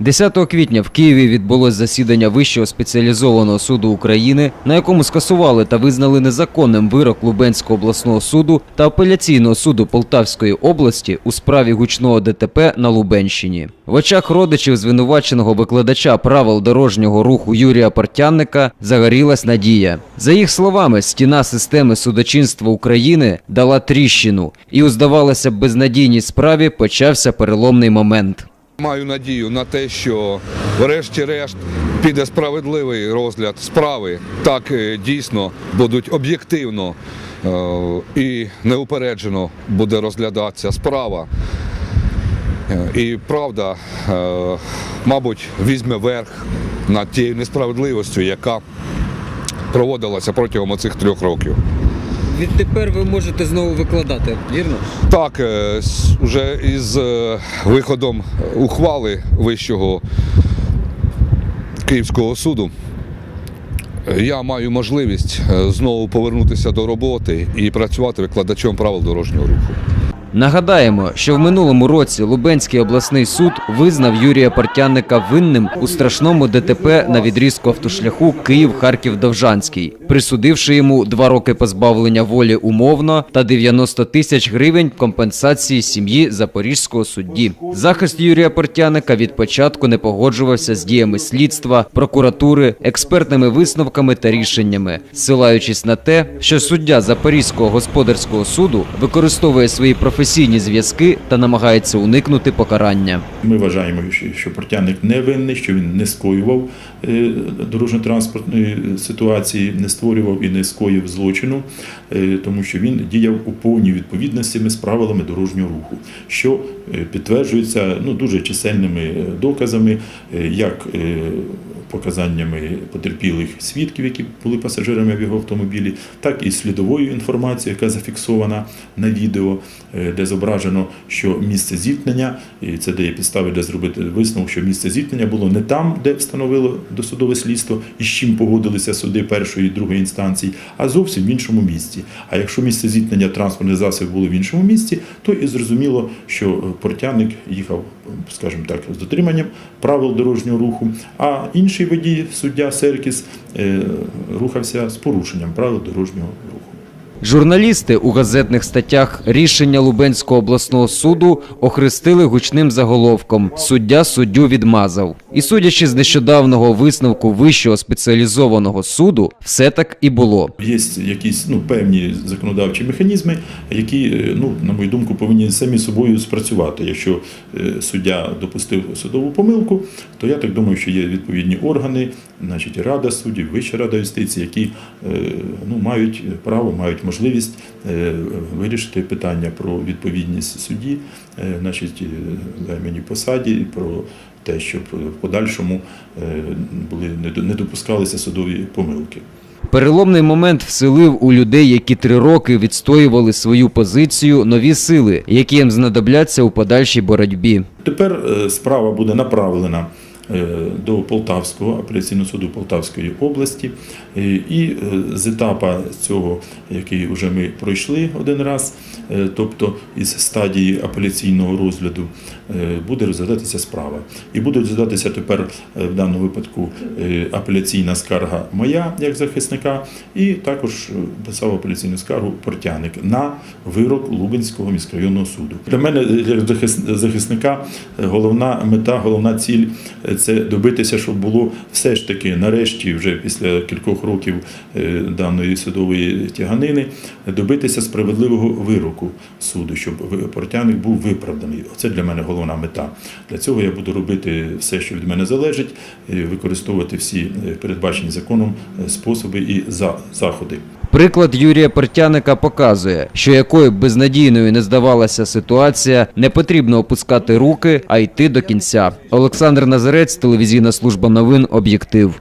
10 квітня в Києві відбулось засідання Вищого спеціалізованого суду України, на якому скасували та визнали незаконним вирок Лубенського обласного суду та апеляційного суду Полтавської області у справі гучного ДТП на Лубенщині. В очах родичів звинуваченого викладача правил дорожнього руху Юрія Портянника загорілась надія. За їх словами, стіна системи судочинства України дала тріщину, і у здавалося б безнадійній справі почався переломний момент. Маю надію на те, що врешті-решт піде справедливий розгляд справи. Так е, дійсно будуть об'єктивно е, і неупереджено буде розглядатися справа. Е, І правда, мабуть, візьме верх над тією несправедливістю, яка проводилася протягом цих трьох років. Відтепер ви можете знову викладати, вірно? Так, е, вже із е, виходом ухвали Вищого Київського суду я маю можливість е, знову повернутися до роботи і працювати викладачем правил дорожнього руху. Нагадаємо, що в минулому році Лубенський обласний суд визнав Юрія Портянника винним у страшному ДТП на відрізку автошляху Київ-Харків-Довжанський, присудивши йому два роки позбавлення волі умовно та 90 тисяч гривень компенсації сім'ї запорізького судді. Захист Юрія Портяника від початку не погоджувався з діями слідства, прокуратури, експертними висновками та рішеннями, ссилаючись на те, що суддя Запорізького господарського суду використовує свої професійні зв'язки та намагається уникнути покарання. Ми вважаємо, що- що портяник не винний, що він не скоював е, дорожньо-транспортної ситуації, не створював і не скоїв злочину, е, тому що він діяв у повній відповідності з правилами дорожнього руху, що е, підтверджується ну, дуже чисельними е, доказами, як показаннями потерпілих свідків, які були пасажирами в його автомобілі, так і слідовою інформацією, яка зафіксована на відео, е, де зображено, що місце зіткнення, і це дає підстави для зробити висновок, що місце зіткнення було не там, де встановило досудове слідство, і з чим погодилися суди першої і другої інстанції, а зовсім в іншому місці. А якщо місце зіткнення транспортних засобів було в іншому місці, то і зрозуміло, що портяник їхав, скажімо так, з дотриманням правил дорожнього руху, а інший водій, суддя Серкіс, е, рухався з порушенням правил дорожнього руху. Журналісти у газетних статтях рішення Лубенського обласного суду охрестили гучним заголовком Суддя суддю відмазав. І судячи з нещодавнього висновку Вищого спеціалізованого суду, все так і було. Є якісь ну, певні законодавчі механізми, які, е, ну, на мою думку, повинні самі собою спрацювати. Якщо е, суддя допустив судову помилку, то я так думаю, що є відповідні органи, значить Рада суддів, Вища рада юстиції, які е, ну, мають право, мають можливість е, вирішити питання про відповідність судді, е, значить, е, займаній посаді, про те, щоб в подальшому е, були не до- не допускалися судові помилки. Переломний момент вселив у людей, які три роки відстоювали свою позицію, нові сили, які їм знадобляться у подальшій боротьбі. Тепер е, справа буде направлена е, до Полтавського апеляційного суду Полтавської області. Е, І е, з етапа цього, який вже ми пройшли один раз, е, тобто із стадії апеляційного розгляду, буде розглядатися справа. І буде розглядатися тепер в даному випадку апеляційна скарга моя як захисника, і також писав апеляційну скаргу Портяник на вирок Лубенського міськрайонного суду. Для мене, як захисника, головна мета, головна ціль це добитися, щоб було все ж таки нарешті, вже після кількох років е, даної судової тяганини, добитися справедливого вироку суду, щоб Портяник був виправданий. Це для мене головна мета. Для цього я буду робити все, що від мене залежить, е, використовувати всі е, передбачені законом способи і заходи. Приклад Юрія Портяника показує, що якою б безнадійною не здавалася ситуація, не потрібно опускати руки, а йти до кінця. Олександр Назарець, телевізійна служба новин Об'єктив.